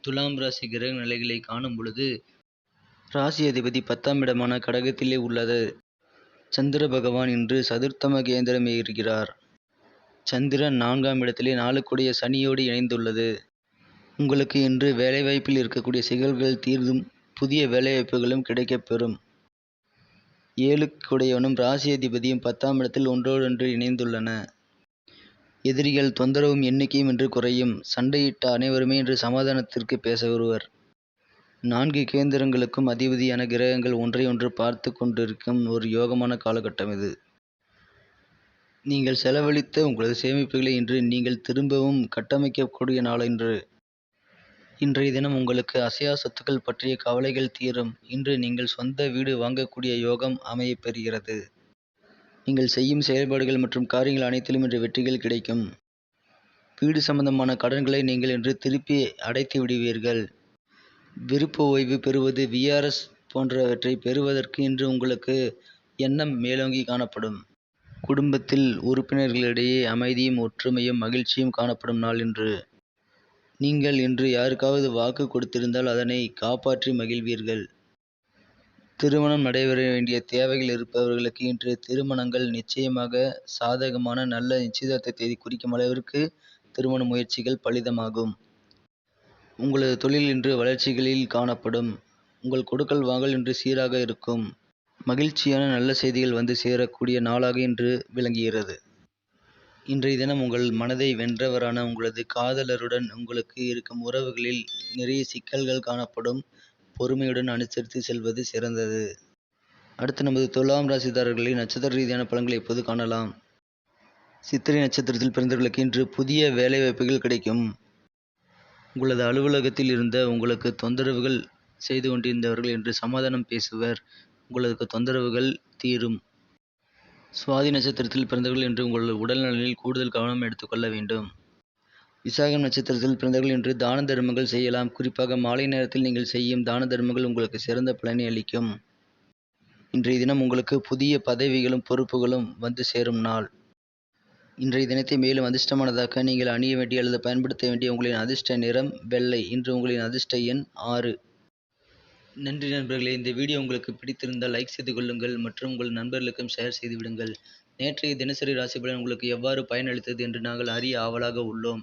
துலாம் ராசி கிரக நிலைகளை காணும் பொழுது ராசி அதிபதி பத்தாம் இடமான கடகத்திலே உள்ளது. சந்திர பகவான் இன்று சதுர்த்தம கேந்திரம் இருக்கிறார் சந்திரன் நான்காம் இடத்திலே நாளுக்குடைய சனியோடு இணைந்துள்ளது. உங்களுக்கு இன்று வேலைவாய்ப்பில் இருக்கக்கூடிய சிக்கல்கள் தீர்ந்தும் புதிய வேலைவாய்ப்புகளும் கிடைக்கப்பெறும். ஏழுக்குடையவனும் ராசி அதிபதியும் பத்தாம் இடத்தில் ஒன்றோடொன்று இணைந்துள்ளன. எதிரிகள் தொந்தரவும் எண்ணிக்கையும் இன்று குறையும். சண்டையிட்ட அனைவருமே இன்று சமாதானத்திற்கு பேச வருவர். நான்கு கேந்திரங்களுக்கும் அதிபதியான கிரகங்கள் ஒன்றையொன்று பார்த்து கொண்டிருக்கும் ஒரு யோகமான காலகட்டம் இது. நீங்கள் செலவழித்த உங்களது சேமிப்புகளை இன்று நீங்கள் திரும்பவும் கட்டமைக்கக்கூடிய நாள் இன்று. இன்றைய தினம் உங்களுக்கு அசையா சொத்துக்கள் பற்றிய கவலைகள் தீரும். இன்று நீங்கள் சொந்த வீடு வாங்கக்கூடிய யோகம் அமையப் பெறுகிறது. நீங்கள் செய்யும் செயல்பாடுகள் மற்றும் காரியங்கள் அனைத்திலும் இன்று வெற்றிகள் கிடைக்கும். வீடு சம்பந்தமான கடன்களை நீங்கள் இன்று திருப்பி அடைத்து விடுவீர்கள். விருப்ப ஓய்வு பெறுவது விஆர்எஸ் போன்றவற்றை பெறுவதற்கு இன்று உங்களுக்கு எண்ணம் மேலோங்கி காணப்படும். குடும்பத்தில் உறுப்பினர்களிடையே அமைதியும் ஒற்றுமையும் மகிழ்ச்சியும் காணப்படும் நாள் இன்று. நீங்கள் இன்று யாருக்காவது வாக்கு கொடுத்திருந்தால் அதனை காப்பாற்றி மகிழ்வீர்கள். திருமணம் நடைபெற வேண்டிய தேவைகள் இருப்பவர்களுக்கு இன்று திருமணங்கள் நிச்சயமாக சாதகமான நல்ல நிச்சயதார்த்த தேதி குறிக்கும் அளவிற்கு திருமண முயற்சிகள் பலிதமாகும். உங்களது தொழில் இன்று வளர்ச்சிகளில் காணப்படும். உங்கள் கொடுக்கல் வாங்கல் இன்று சீராக இருக்கும். மகிழ்ச்சியான நல்ல செய்திகள் வந்து சேரக்கூடிய நாளாக இன்று விளங்குகிறது. இன்றைய தினம் உங்கள் மனதை வென்றவரான உங்களது காதலருடன் உங்களுக்கு இருக்கும் உறவுகளில் நிறைய சிக்கல்கள் காணப்படும். பொறுமையுடன் அனுசரித்து செல்வது சிறந்தது. அடுத்து நமது துலாம் ராசிதாரர்களின் நட்சத்திர ரீதியான பலன்களை இப்போது காணலாம்? சித்திரை நட்சத்திரத்தில் பிறந்தவர்களுக்கு இன்று புதிய வேலைவாய்ப்புகள் கிடைக்கும். உங்களது அலுவலகத்தில் இருந்த உங்களுக்கு தொந்தரவுகள் செய்து கொண்டிருந்தவர்கள் என்று சமாதானம் பேசுவர். உங்களுக்கு தொந்தரவுகள் தீரும். சுவாதி நட்சத்திரத்தில் பிறந்தவர்கள் என்று உங்கள் உடல்நலனில் கூடுதல் கவனம் எடுத்துக்கொள்ள வேண்டும். விசாகம் நட்சத்திரத்தில் பிறந்தவர்கள் இன்று தான தர்மங்கள் செய்யலாம். குறிப்பாக மாலை நேரத்தில் நீங்கள் செய்யும் தான தர்மங்கள் உங்களுக்கு சிறந்த பலனை அளிக்கும். இன்றைய தினம் உங்களுக்கு புதிய பதவிகளும் பொறுப்புகளும் வந்து சேரும் நாள். இன்றைய தினத்தை மேலும் அதிர்ஷ்டமானதாக நீங்கள் அணிய வேண்டிய அல்லது பயன்படுத்த வேண்டிய உங்களின் அதிர்ஷ்ட நிறம் வெள்ளை. இன்று உங்களின் அதிர்ஷ்ட எண் ஆறு. நன்றி நண்பர்களே இந்த வீடியோ உங்களுக்கு பிடித்திருந்தால் லைக் செய்து கொள்ளுங்கள் மற்றும் உங்கள் நண்பர்களுக்கும் ஷேர் செய்து விடுங்கள். நேற்றைய தினசரி ராசி பலன் உங்களுக்கு எவ்வாறு பயனளித்தது என்று நாங்கள் அறிய ஆவலாக உள்ளோம்.